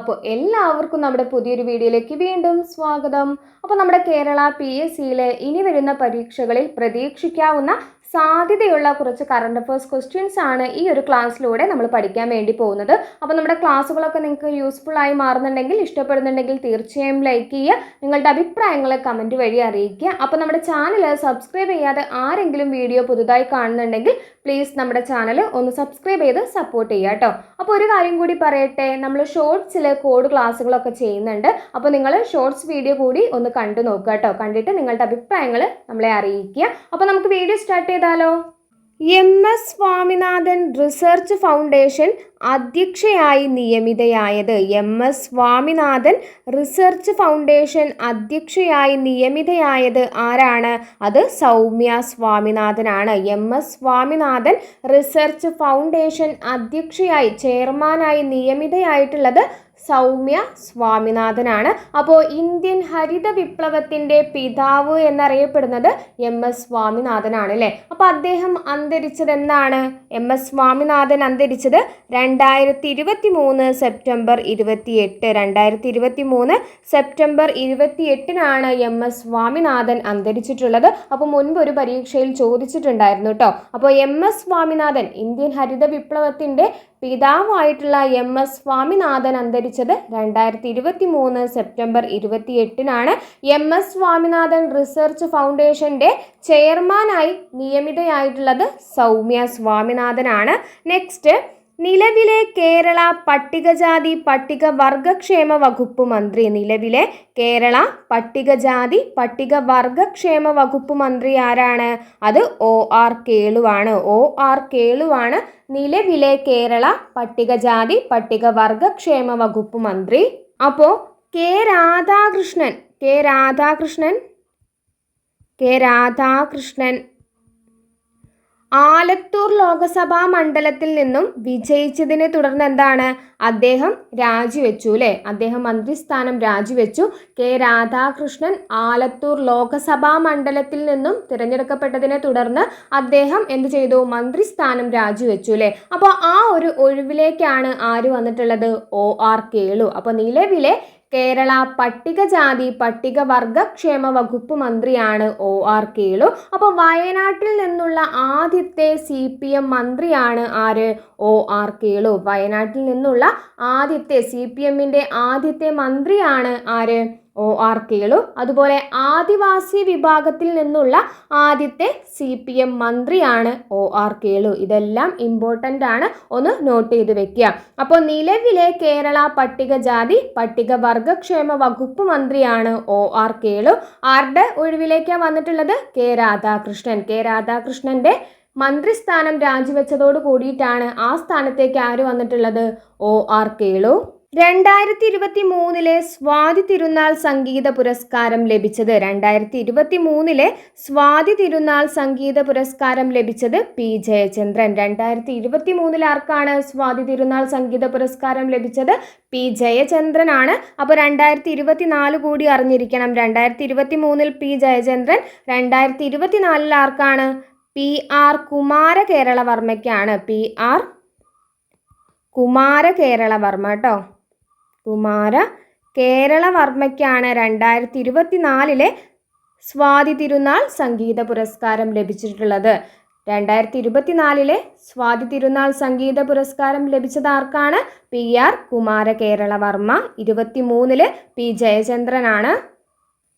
അപ്പോൾ എല്ലാവർക്കും നമ്മുടെ പുതിയൊരു വീഡിയോയിലേക്ക് വീണ്ടും സ്വാഗതം. അപ്പോൾ നമ്മുടെ കേരള പി എസ് സിയിലെ ഇനി വരുന്ന പരീക്ഷകളിൽ പ്രതീക്ഷിക്കാവുന്ന സാധ്യതയുള്ള കുറച്ച് കറണ്ട് അഫേഴ്സ് ക്വസ്റ്റ്യൻസ് ആണ് ഈ ഒരു ക്ലാസ്സിലൂടെ നമ്മൾ പഠിക്കാൻ വേണ്ടി പോകുന്നത്. അപ്പോൾ നമ്മുടെ ക്ലാസ്സുകളൊക്കെ നിങ്ങൾക്ക് യൂസ്ഫുൾ ആയി മാറുന്നുണ്ടെങ്കിൽ ഇഷ്ടപ്പെടുന്നുണ്ടെങ്കിൽ തീർച്ചയായും ലൈക്ക് ചെയ്യുക. നിങ്ങളുടെ അഭിപ്രായങ്ങൾ കമന്റ് വഴി അറിയിക്കുക. അപ്പോൾ നമ്മുടെ ചാനൽ സബ്സ്ക്രൈബ് ചെയ്യാതെ ആരെങ്കിലും വീഡിയോ പുതുതായി കാണുന്നുണ്ടെങ്കിൽ പ്ലീസ് നമ്മുടെ ചാനൽ ഒന്ന് സബ്സ്ക്രൈബ് ചെയ്ത് സപ്പോർട്ട് ചെയ്യുക കേട്ടോ അപ്പോൾ ഒരു കാര്യം കൂടി പറയട്ടെ നമ്മൾ ഷോർട്സിൽ കോഡ് ക്ലാസ്സുകളൊക്കെ ചെയ്യുന്നുണ്ട്. അപ്പോൾ നിങ്ങൾ ഷോർട്സ് വീഡിയോ കൂടി ഒന്ന് കണ്ടു നോക്കുക കേട്ടോ കണ്ടിട്ട് നിങ്ങളുടെ അഭിപ്രായങ്ങൾ നമ്മളെ അറിയിക്കുക. അപ്പോൾ നമുക്ക് വീഡിയോ സ്റ്റാർട്ട് ചെയ്താലോ? M S Swaminathan research foundation അധ്യക്ഷയായി നിയമിതയായത് M S Swaminathan research foundation അധ്യക്ഷയായി നിയമിതയായത് ആരാണ്? അത് Soumya സ്വാമിനാഥനാണ്. M S Swaminathan research foundation അധ്യക്ഷയായി ചെയർമാനായി നിയമിതയായിട്ടുള്ളത് സൗമ്യ സ്വാമിനാഥനാണ്. അപ്പോൾ ഇന്ത്യൻ ഹരിത വിപ്ലവത്തിന്റെ പിതാവ് എന്നറിയപ്പെടുന്നത് എം എസ് സ്വാമിനാഥനാണ് അല്ലേ? അപ്പോൾ അദ്ദേഹം അന്തരിച്ചത് എന്നാണ് എം എസ് സ്വാമിനാഥൻ അന്തരിച്ചത് രണ്ടായിരത്തി ഇരുപത്തി മൂന്ന് സെപ്റ്റംബർ ഇരുപത്തി എട്ട് രണ്ടായിരത്തി ഇരുപത്തി മൂന്ന് സെപ്റ്റംബർ ഇരുപത്തി എട്ടിനാണ് എം എസ് സ്വാമിനാഥൻ അന്തരിച്ചിട്ടുള്ളത്. അപ്പോൾ മുൻപ് ഒരു പരീക്ഷയിൽ ചോദിച്ചിട്ടുണ്ടായിരുന്നു കേട്ടോ. അപ്പോൾ എം എസ് സ്വാമിനാഥൻ ഇന്ത്യൻ ഹരിത വിപ്ലവത്തിന്റെ പിതാവായിട്ടുള്ള എം എസ് സ്വാമിനാഥൻ അന്തരിച്ചത് രണ്ടായിരത്തി ഇരുപത്തി മൂന്ന് സെപ്റ്റംബർ ഇരുപത്തി എട്ടിനാണ് എം എസ് സ്വാമിനാഥൻ റിസർച്ച് ഫൗണ്ടേഷന്റെ ചെയർമാനായി നിയമിതയായിട്ടുള്ളത് സൗമ്യ സ്വാമിനാഥനാണ്. നെക്സ്റ്റ് നിലവിലെ കേരള പട്ടികജാതി പട്ടികവർഗക്ഷേമ വകുപ്പ് മന്ത്രി നിലവിലെ കേരള പട്ടികജാതി പട്ടികവർഗക്ഷേമ വകുപ്പ് മന്ത്രി ആരാണ്? അത് ഒ ആർ കേളുവാണ് ഒ ആർ കേളുവാണ് നിലവിലെ കേരള പട്ടികജാതി പട്ടികവർഗക്ഷേമ വകുപ്പ് മന്ത്രി. അപ്പോൾ K Radhakrishnan K Radhakrishnan K Radhakrishnan Alathur Lok Sabha മണ്ഡലത്തിൽ നിന്നും വിജയിച്ചതിനെ തുടർന്ന് എന്താണ്? അദ്ദേഹം രാജിവെച്ചു അല്ലേ? അദ്ദേഹം മന്ത്രിസ്ഥാനം രാജിവെച്ചു. കെ രാധാകൃഷ്ണൻ ആലത്തൂർ ലോകസഭാ മണ്ഡലത്തിൽ നിന്നും തിരഞ്ഞെടുക്കപ്പെട്ടതിനെ തുടർന്ന് അദ്ദേഹം എന്ത് ചെയ്തു? മന്ത്രിസ്ഥാനം രാജിവെച്ചു അല്ലേ? അപ്പോൾ ആ ഒരു ഒഴിവിലേക്കാണ് ആര് വന്നിട്ടുള്ളത്? O R Kelu. അപ്പോൾ നിലവിലെ കേരള പട്ടികജാതി പട്ടികവർഗക്ഷേമ വകുപ്പ് മന്ത്രിയാണ് ഒ ആർ കേളു. അപ്പോൾ വയനാട്ടിൽ നിന്നുള്ള ആദ്യത്തെ സി പി എം മന്ത്രിയാണ് ആര്? O R Kelu. വയനാട്ടിൽ നിന്നുള്ള ആദ്യത്തെ സി പി എമ്മിന്റെ ആദ്യത്തെ മന്ത്രിയാണ് ആര്? ഒ ആർ കേളു അതുപോലെ ആദിവാസി വിഭാഗത്തിൽ നിന്നുള്ള ആദ്യത്തെ സി പി എം മന്ത്രിയാണ് ഒ ആർ കേളു ഇതെല്ലാം ഇമ്പോർട്ടന്റ് ആണ്. ഒന്ന് നോട്ട് ചെയ്ത് വെക്കുക. അപ്പോൾ നിലവിലെ കേരള പട്ടികജാതി പട്ടികവർഗക്ഷേമ വകുപ്പ് മന്ത്രിയാണ് ഒ ആർ കേളു ആരുടെ ഒഴിവിലേക്കാണ് വന്നിട്ടുള്ളത്? കെ രാധാകൃഷ്ണൻ. കെ രാധാകൃഷ്ണന്റെ മന്ത്രിസ്ഥാനം രാജിവെച്ചതോട് കൂടിയിട്ടാണ് ആ സ്ഥാനത്തേക്ക് ആര് വന്നിട്ടുള്ളത്? ഒ ആർ കേളു രണ്ടായിരത്തി ഇരുപത്തി മൂന്നിലെ സ്വാതി തിരുനാൾ സംഗീത പുരസ്കാരം ലഭിച്ചത്. രണ്ടായിരത്തി ഇരുപത്തി മൂന്നിലെ സ്വാതി തിരുനാൾ സംഗീത പുരസ്കാരം ലഭിച്ചത് പി ജയചന്ദ്രൻ. രണ്ടായിരത്തി ഇരുപത്തി മൂന്നിൽ ആർക്കാണ് സ്വാതി തിരുനാൾ സംഗീത പുരസ്കാരം ലഭിച്ചത്? പി ജയചന്ദ്രനാണ്. അപ്പോൾ രണ്ടായിരത്തി ഇരുപത്തി നാല് കൂടി അറിഞ്ഞിരിക്കണം. രണ്ടായിരത്തി ഇരുപത്തി മൂന്നിൽ പി ജയചന്ദ്രൻ രണ്ടായിരത്തി ഇരുപത്തി നാലിൽ ആർക്കാണ്? പി ആർ കുമാര കേരളവർമ്മയ്ക്കാണ് പി ആർ കുമാര കേരളവർമ്മ കേട്ടോ കുമാര കേരളവർമ്മയ്ക്കാണ് രണ്ടായിരത്തി ഇരുപത്തി നാലിലെ സ്വാതി തിരുനാൾ സംഗീത പുരസ്കാരം ലഭിച്ചിട്ടുള്ളത്. രണ്ടായിരത്തി ഇരുപത്തിനാലിലെ സ്വാതി തിരുനാൾ സംഗീത പുരസ്കാരം ലഭിച്ചത് ആർക്കാണ്? P R Kumara Keralavarma. ഇരുപത്തി മൂന്നിൽ പി ജയചന്ദ്രനാണ്.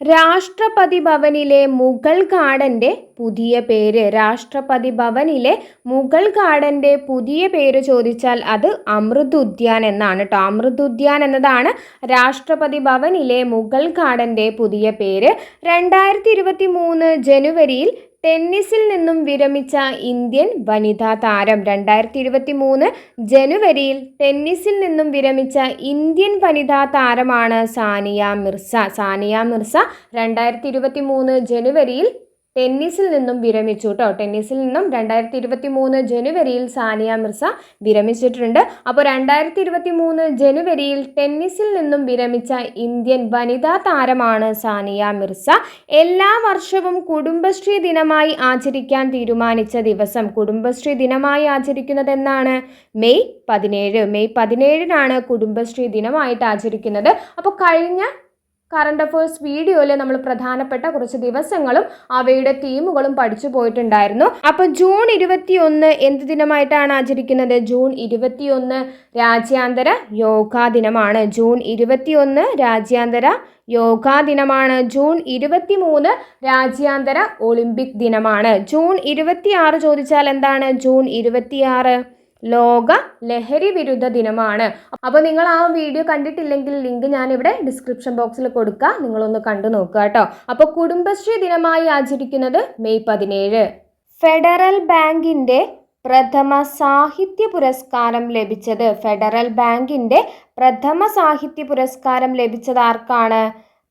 രാഷ്ട്രപതി ഭവനിലെ മുഗൾ ഗാർഡന്റെ പുതിയ പേര്. രാഷ്ട്രപതി ഭവനിലെ മുഗൾ ഗാർഡന്റെ പുതിയ പേര് ചോദിച്ചാൽ അത് അമൃത് ഉദ്യാൻ എന്നാണ് കേട്ടോ അമൃത് ഉദ്യാൻ എന്നതാണ് രാഷ്ട്രപതി ഭവനിലെ മുഗൾ ഗാർഡന്റെ പുതിയ പേര്. രണ്ടായിരത്തി ഇരുപത്തി മൂന്ന് ജനുവരിയിൽ ടെന്നീസിൽ നിന്നും വിരമിച്ച ഇന്ത്യൻ വനിതാ താരം രണ്ടായിരത്തി ഇരുപത്തി മൂന്ന് ജനുവരിയിൽ ടെന്നീസിൽ നിന്നും വിരമിച്ച ഇന്ത്യൻ വനിതാ താരമാണ് സാനിയ മിർസ. സാനിയ മിർസ രണ്ടായിരത്തി ഇരുപത്തി മൂന്ന് ജനുവരിയിൽ ടെന്നീസിൽ നിന്നും വിരമിച്ചു കേട്ടോ ടെന്നീസിൽ നിന്നും രണ്ടായിരത്തി ഇരുപത്തി മൂന്ന് ജനുവരിയിൽ സാനിയ മിർസ വിരമിച്ചിട്ടുണ്ട്. അപ്പോൾ രണ്ടായിരത്തി ഇരുപത്തി മൂന്ന് ജനുവരിയിൽ ടെന്നീസിൽ നിന്നും വിരമിച്ച ഇന്ത്യൻ വനിതാ താരമാണ് സാനിയ മിർസ. എല്ലാ വർഷവും കുടുംബശ്രീ ദിനമായി ആചരിക്കാൻ തീരുമാനിച്ച ദിവസം കുടുംബശ്രീ ദിനമായി ആചരിക്കുന്നത് എന്നാണ് മെയ് പതിനേഴ്. മെയ് പതിനേഴിനാണ് കുടുംബശ്രീ ദിനമായിട്ട് ആചരിക്കുന്നത്. അപ്പോൾ കഴിഞ്ഞ കറണ്ട് അഫയേഴ്സ് വീഡിയോയിൽ നമ്മൾ പ്രധാനപ്പെട്ട കുറച്ച് ദിവസങ്ങളും അവയുടെ തീമുകളും പഠിച്ചു പോയിട്ടുണ്ടായിരുന്നു. അപ്പോൾ ജൂൺ ഇരുപത്തിയൊന്ന് എന്ത് ദിനമായിട്ടാണ് ആചരിക്കുന്നത്? ജൂൺ ഇരുപത്തിയൊന്ന് രാജ്യാന്തര യോഗാ ദിനമാണ്. ജൂൺ ഇരുപത്തിയൊന്ന് രാജ്യാന്തര യോഗാ ദിനമാണ്. ജൂൺ ഇരുപത്തിമൂന്ന് രാജ്യാന്തര ഒളിമ്പിക് ദിനമാണ്. ജൂൺ ഇരുപത്തിയാറ് ചോദിച്ചാൽ എന്താണ്? ജൂൺ ഇരുപത്തിയാറ് ലോക ലഹരി വിരുദ്ധ ദിനമാണ്. അപ്പോൾ നിങ്ങൾ ആ വീഡിയോ കണ്ടിട്ടില്ലെങ്കിൽ ലിങ്ക് ഞാനിവിടെ ഡിസ്ക്രിപ്ഷൻ ബോക്സിൽ കൊടുക്കുക നിങ്ങളൊന്ന് കണ്ടു നോക്കുക കേട്ടോ. അപ്പോൾ കുടുംബശ്രീ ദിനമായി ആചരിക്കുന്നത് മെയ് പതിനേഴ്. ഫെഡറൽ ബാങ്കിന്റെ പ്രഥമ സാഹിത്യ പുരസ്കാരം ലഭിച്ചത്. ഫെഡറൽ ബാങ്കിന്റെ പ്രഥമ സാഹിത്യ പുരസ്കാരം ലഭിച്ചത് ആർക്കാണ്?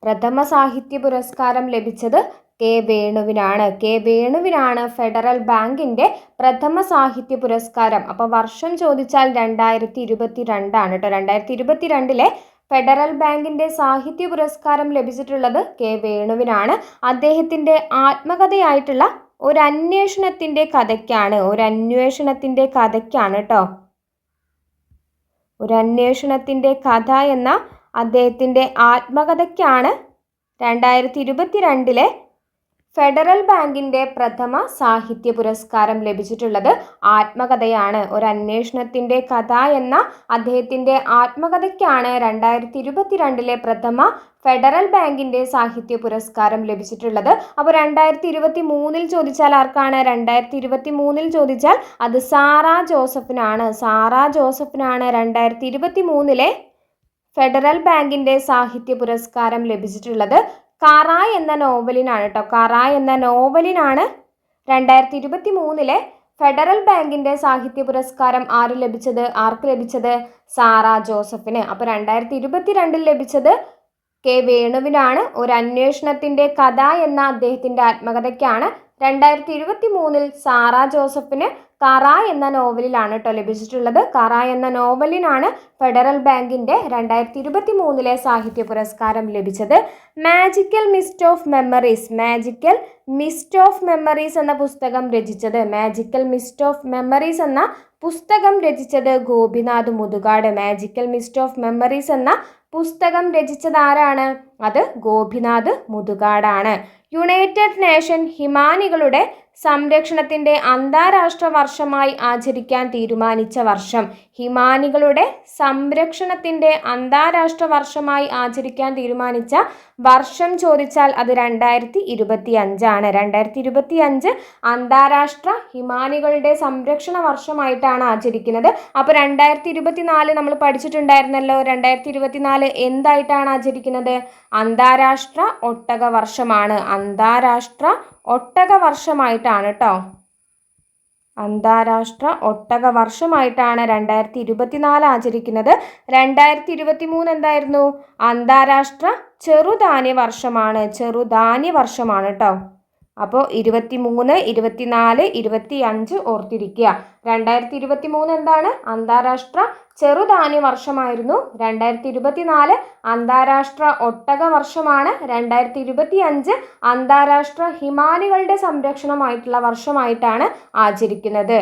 പ്രഥമ സാഹിത്യ പുരസ്കാരം ലഭിച്ചത് കെ വേണുവിനാണ്. കെ വേണുവിനാണ് ഫെഡറൽ ബാങ്കിന്റെ പ്രഥമ സാഹിത്യ പുരസ്കാരം. അപ്പോൾ വർഷം ചോദിച്ചാൽ രണ്ടായിരത്തി ഇരുപത്തി രണ്ടാണ് കേട്ടോ രണ്ടായിരത്തി ഇരുപത്തി രണ്ടിലെ ഫെഡറൽ ബാങ്കിന്റെ സാഹിത്യ പുരസ്കാരം ലഭിച്ചിട്ടുള്ളത് കെ വേണുവിനാണ്. അദ്ദേഹത്തിന്റെ ആത്മകഥയായിട്ടുള്ള ഒരു അന്വേഷണത്തിന്റെ കഥയ്ക്കാണ്. ഒരു അന്വേഷണത്തിന്റെ കഥയ്ക്കാണ് കേട്ടോ ഒരു അന്വേഷണത്തിന്റെ കഥ എന്ന അദ്ദേഹത്തിന്റെ ആത്മകഥയ്ക്കാണ് രണ്ടായിരത്തി ഇരുപത്തി രണ്ടിലെ ഫെഡറൽ ബാങ്കിന്റെ പ്രഥമ സാഹിത്യ പുരസ്കാരം ലഭിച്ചിട്ടുള്ളത് ആത്മകഥയാണ്. ഒരു അന്വേഷണത്തിന്റെ കഥ എന്ന അദ്ദേഹത്തിന്റെ ആത്മകഥയ്ക്കാണ് രണ്ടായിരത്തി ഇരുപത്തിരണ്ടിലെ പ്രഥമ ഫെഡറൽ ബാങ്കിന്റെ സാഹിത്യ പുരസ്കാരം ലഭിച്ചിട്ടുള്ളത്. അപ്പോൾ രണ്ടായിരത്തി ഇരുപത്തി മൂന്നിൽ ചോദിച്ചാൽ ആർക്കാണ്? രണ്ടായിരത്തി ഇരുപത്തി മൂന്നിൽ ചോദിച്ചാൽ അത് സാറ ജോസഫിനാണ്. സാറ ജോസഫിനാണ് രണ്ടായിരത്തി ഇരുപത്തി മൂന്നിലെ ഫെഡറൽ ബാങ്കിന്റെ സാഹിത്യ പുരസ്കാരം ലഭിച്ചിട്ടുള്ളത്. കാറായ് എന്ന നോവലിനാണ് കേട്ടോ കാറായ് എന്ന നോവലിനാണ് രണ്ടായിരത്തി ഇരുപത്തി മൂന്നിലെ ഫെഡറൽ ബാങ്കിന്റെ സാഹിത്യ പുരസ്കാരം ആര് ലഭിച്ചത്? ആർക്ക് ലഭിച്ചത്? സാറ ജോസഫിന്. അപ്പോൾ രണ്ടായിരത്തി ഇരുപത്തി രണ്ടിൽ ലഭിച്ചത് കെ വേണുവിനാണ് ഒരു അന്വേഷണത്തിന്റെ കഥ എന്ന അദ്ദേഹത്തിന്റെ ആത്മകഥയ്ക്കാണ്. രണ്ടായിരത്തി ഇരുപത്തി മൂന്നിൽ സാറ ജോസഫിന് കറ എന്ന നോവലിലാണ് കേട്ടോ ലഭിച്ചിട്ടുള്ളത്. കറ എന്ന നോവലിനാണ് ഫെഡറൽ ബാങ്കിന്റെ രണ്ടായിരത്തി ഇരുപത്തി മൂന്നിലെ സാഹിത്യ പുരസ്കാരം ലഭിച്ചത്. Magical mist of memories magical mist of memories എന്ന പുസ്തകം രചിച്ചത് മാജിക്കൽ മിസ്റ്റ് ഓഫ് മെമ്മറീസ് എന്ന പുസ്തകം രചിച്ചത് Gopinath Muthukad magical mist of memories എന്ന പുസ്തകം രചിച്ചത് ആരാണ് അത് ഗോപിനാഥ് മുതുകാടാണ്. യുണൈറ്റഡ് നേഷൻ ഹിമാനികളുടെ സംരക്ഷണത്തിന്റെ അന്താരാഷ്ട്ര വർഷമായി ആചരിക്കാൻ തീരുമാനിച്ച വർഷം. ഹിമാനികളുടെ സംരക്ഷണത്തിന്റെ അന്താരാഷ്ട്ര വർഷമായി ആചരിക്കാൻ തീരുമാനിച്ച വർഷം ചോദിച്ചാൽ അത് രണ്ടായിരത്തി ഇരുപത്തി അഞ്ചാണ് രണ്ടായിരത്തി ഇരുപത്തി അഞ്ച് അന്താരാഷ്ട്ര ഹിമാനികളുടെ സംരക്ഷണ വർഷമായിട്ടാണ് ആചരിക്കുന്നത്. അപ്പോൾ രണ്ടായിരത്തി ഇരുപത്തി നാല് നമ്മൾ പഠിച്ചിട്ടുണ്ടായിരുന്നല്ലോ. രണ്ടായിരത്തി ഇരുപത്തി നാല് എന്തായിട്ടാണ് ആചരിക്കുന്നത്? അന്താരാഷ്ട്ര ഒട്ടക വർഷമാണ്. അന്താരാഷ്ട്ര ഒട്ടക വർഷമായിട്ടാണ് കേട്ടോ അന്താരാഷ്ട്ര ഒട്ടക വർഷമായിട്ടാണ് രണ്ടായിരത്തി ഇരുപത്തിനാല് ആചരിക്കുന്നത്. രണ്ടായിരത്തി ഇരുപത്തി മൂന്ന് എന്തായിരുന്നു? അന്താരാഷ്ട്ര ചെറുധാന്യ വർഷമാണ്. ചെറുധാന്യ വർഷമാണ് കേട്ടോ അപ്പോൾ ഇരുപത്തി മൂന്ന് ഇരുപത്തിനാല് ഇരുപത്തി അഞ്ച് ഓർത്തിരിക്കുക. രണ്ടായിരത്തി ഇരുപത്തി മൂന്ന് എന്താണ്? അന്താരാഷ്ട്ര ചെറുധാന്യ വർഷമായിരുന്നു. രണ്ടായിരത്തി ഇരുപത്തിനാല് അന്താരാഷ്ട്ര ഒട്ടക വർഷമാണ്. രണ്ടായിരത്തി ഇരുപത്തി അഞ്ച് അന്താരാഷ്ട്ര ഹിമാനികളുടെ സംരക്ഷണമായിട്ടുള്ള വർഷമായിട്ടാണ് ആചരിക്കുന്നത്.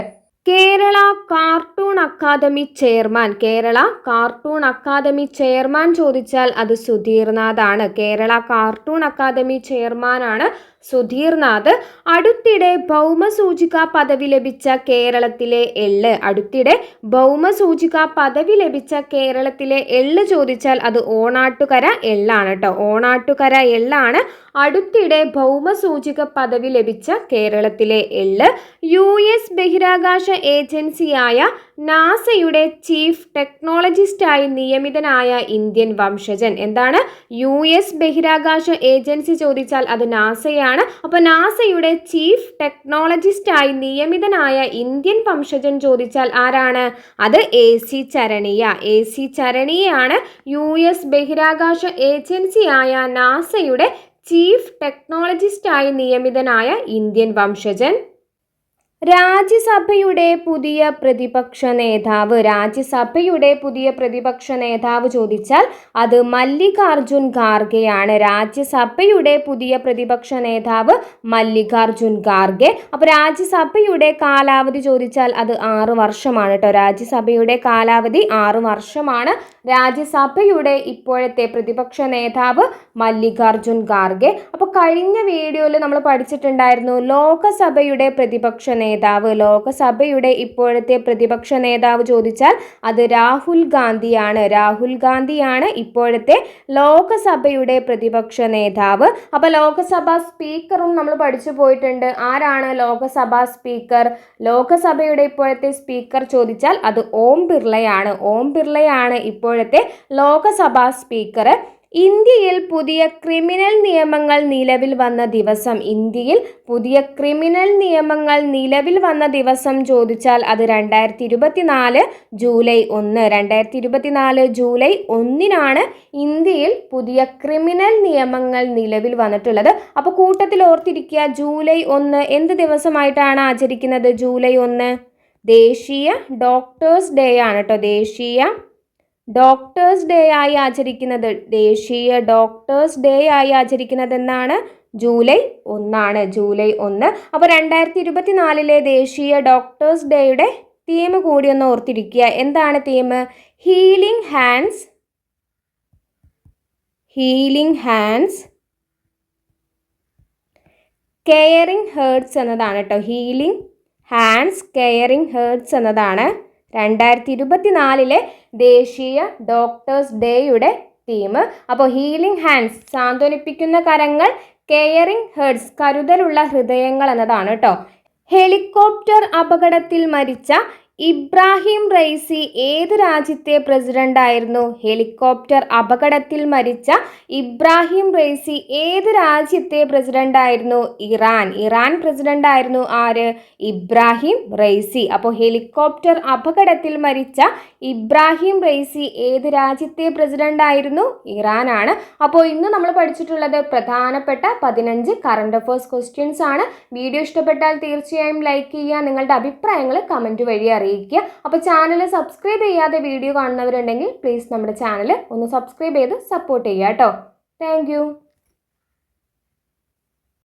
Kerala cartoon academy chairman Kerala cartoon academy chairman ചോദിച്ചാൽ അത് സുധീർനാഥാണ്. കേരള കാർട്ടൂൺ അക്കാദമി ചെയർമാനാണ് സുധീർനാഥ് അടുത്തിടെ ഭൗമസൂചിക പദവി ലഭിച്ച കേരളത്തിലെ എള്ള്. അടുത്തിടെ ഭൗമസൂചിക പദവി ലഭിച്ച കേരളത്തിലെ എള്ള് ചോദിച്ചാൽ അത് ഓണാട്ടുകര എള്ളാണ് കേട്ടോ. ഓണാട്ടുകര എള്ളാണ് അടുത്തിടെ ഭൗമസൂചിക പദവി ലഭിച്ച കേരളത്തിലെ എള്ള്. യു എസ് ബഹിരാകാശ ഏജൻസിയായ നാസയുടെ ചീഫ് ടെക്നോളജിസ്റ്റായി നിയമിതനായ ഇന്ത്യൻ വംശജൻ. എന്താണ്? യു എസ് ബഹിരാകാശ ഏജൻസി ചോദിച്ചാൽ അത് നാസയാണ്. അപ്പോൾ നാസയുടെ ചീഫ് ടെക്നോളജിസ്റ്റായി നിയമിതനായ ഇന്ത്യൻ വംശജൻ ചോദിച്ചാൽ ആരാണ്? അത് A C Charaniya. A C ചരണിയാണ് U S ബഹിരാകാശ ഏജൻസിയായ നാസയുടെ ചീഫ് ടെക്നോളജിസ്റ്റായി നിയമിതനായ ഇന്ത്യൻ വംശജൻ. രാജ്യസഭയുടെ പുതിയ പ്രതിപക്ഷ നേതാവ്. രാജ്യസഭയുടെ പുതിയ പ്രതിപക്ഷ നേതാവ് ചോദിച്ചാൽ അത് മല്ലികാർജുൻ ഖാർഗെയാണ്. രാജ്യസഭയുടെ പുതിയ പ്രതിപക്ഷ നേതാവ് മല്ലികാർജുൻ ഖാർഗെ. അപ്പോൾ രാജ്യസഭയുടെ കാലാവധി ചോദിച്ചാൽ അത് ആറ് വർഷമാണ് കേട്ടോ രാജ്യസഭയുടെ കാലാവധി ആറ് വർഷമാണ്. രാജ്യസഭയുടെ ഇപ്പോഴത്തെ പ്രതിപക്ഷ നേതാവ് മല്ലികാർജുൻ ഖാർഗെ. അപ്പോൾ കഴിഞ്ഞ വീഡിയോയിൽ നമ്മൾ പഠിച്ചിട്ടുണ്ടായിരുന്നു ലോകസഭയുടെ പ്രതിപക്ഷ നേതാവ് ലോകസഭയുടെ ഇപ്പോഴത്തെ പ്രതിപക്ഷ നേതാവ് ചോദിച്ചാൽ അത് രാഹുൽ ഗാന്ധിയാണ്. രാഹുൽ ഗാന്ധിയാണ് ഇപ്പോഴത്തെ ലോകസഭയുടെ പ്രതിപക്ഷ നേതാവ്. അപ്പോൾ ലോകസഭാ സ്പീക്കറും നമ്മൾ പഠിച്ചു പോയിട്ടുണ്ട്. ആരാണ് ലോകസഭാ സ്പീക്കർ? ലോകസഭയുടെ ഇപ്പോഴത്തെ സ്പീക്കർ ചോദിച്ചാൽ അത് ഓം ബിർളയാണ്. ഓം ബിർളയാണ് ഇപ്പോഴത്തെ ലോകസഭാ സ്പീക്കർ. ഇന്ത്യയിൽ പുതിയ ക്രിമിനൽ നിയമങ്ങൾ നിലവിൽ വന്ന ദിവസം ഇന്ത്യയിൽ പുതിയ ക്രിമിനൽ നിയമങ്ങൾ നിലവിൽ വന്ന ദിവസം ചോദിച്ചാൽ അത് രണ്ടായിരത്തി ഇരുപത്തിനാല് ജൂലൈ ഒന്ന് രണ്ടായിരത്തി ഇരുപത്തിനാല് ജൂലൈ ഒന്നിനാണ് ഇന്ത്യയിൽ പുതിയ ക്രിമിനൽ നിയമങ്ങൾ നിലവിൽ വന്നിട്ടുള്ളത്. അപ്പോൾ കൂട്ടത്തിൽ ഓർത്തിരിക്കുക ജൂലൈ ഒന്ന് എന്ത് ദിവസമായിട്ടാണ് ആചരിക്കുന്നത്? ജൂലൈ ഒന്ന് ദേശീയ ഡോക്ടേഴ്സ് ഡേ ആണ് കേട്ടോ ദേശീയ ഡോക്ടേഴ്സ് ഡേ ആയി ആചരിക്കുന്നത്. ദേശീയ ഡോക്ടേഴ്സ് ഡേ ആയി ആചരിക്കുന്നത് എന്നാണ് ജൂലൈ ഒന്നാണ്. ജൂലൈ ഒന്ന്. അപ്പോൾ രണ്ടായിരത്തി ഇരുപത്തിനാലിലെ ദേശീയ ഡോക്ടേഴ്സ് ഡേയുടെ തീം കൂടി ഒന്ന് ഓർത്തിരിക്കുക. എന്താണ് theme healing hands healing hands caring hearts എന്നതാണ് കേട്ടോ ഹീലിംഗ് ഹാൻഡ്സ് കെയറിംഗ് ഹേർട്സ് എന്നതാണ്. രണ്ടായിരത്തി ഇരുപത്തിനാലിലെ ദേശീയ ഡോക്ടേഴ്സ് ഡേയുടെ തീം അപ്പോൾ ഹീലിംഗ് ഹാൻഡ്സ് സാന്ത്വനിപ്പിക്കുന്ന കരങ്ങൾ കെയറിംഗ് ഹേർട്സ് കരുതലുള്ള ഹൃദയങ്ങൾ എന്നതാണ് കേട്ടോ ഹെലികോപ്റ്റർ അപകടത്തിൽ മരിച്ച ഇബ്രാഹിം റൈസി ഏത് രാജ്യത്തെ പ്രസിഡന്റായിരുന്നു ഹെലികോപ്റ്റർ അപകടത്തിൽ മരിച്ച ഇബ്രാഹിം റൈസി ഏത് രാജ്യത്തെ പ്രസിഡന്റായിരുന്നു ഇറാൻ. ഇറാൻ പ്രസിഡന്റ് ആയിരുന്നു ആര്? ഇബ്രാഹിം റൈസി അപ്പോൾ ഹെലികോപ്റ്റർ അപകടത്തിൽ മരിച്ച ഇബ്രാഹിം റൈസി ഏത് രാജ്യത്തെ പ്രസിഡന്റ് ആയിരുന്നു? ഇറാനാണ്. അപ്പോൾ ഇന്ന് നമ്മൾ പഠിച്ചിട്ടുള്ളത് പ്രധാനപ്പെട്ട പതിനഞ്ച് കറണ്ട് അഫേഴ്സ് ക്വസ്റ്റ്യൻസ് ആണ്. വീഡിയോ ഇഷ്ടപ്പെട്ടാൽ തീർച്ചയായും ലൈക്ക് ചെയ്യുക. നിങ്ങളുടെ അഭിപ്രായങ്ങൾ കമന്റ് വഴി അറിയിക്കുക. അപ്പോൾ ചാനൽ സബ്സ്ക്രൈബ് ചെയ്യാതെ വീഡിയോ കാണുന്നവരുണ്ടെങ്കിൽ പ്ലീസ് നമ്മുടെ ചാനൽ ഒന്ന് സബ്സ്ക്രൈബ് ചെയ്ത് സപ്പോർട്ട് ചെയ്യുക കേട്ടോ താങ്ക്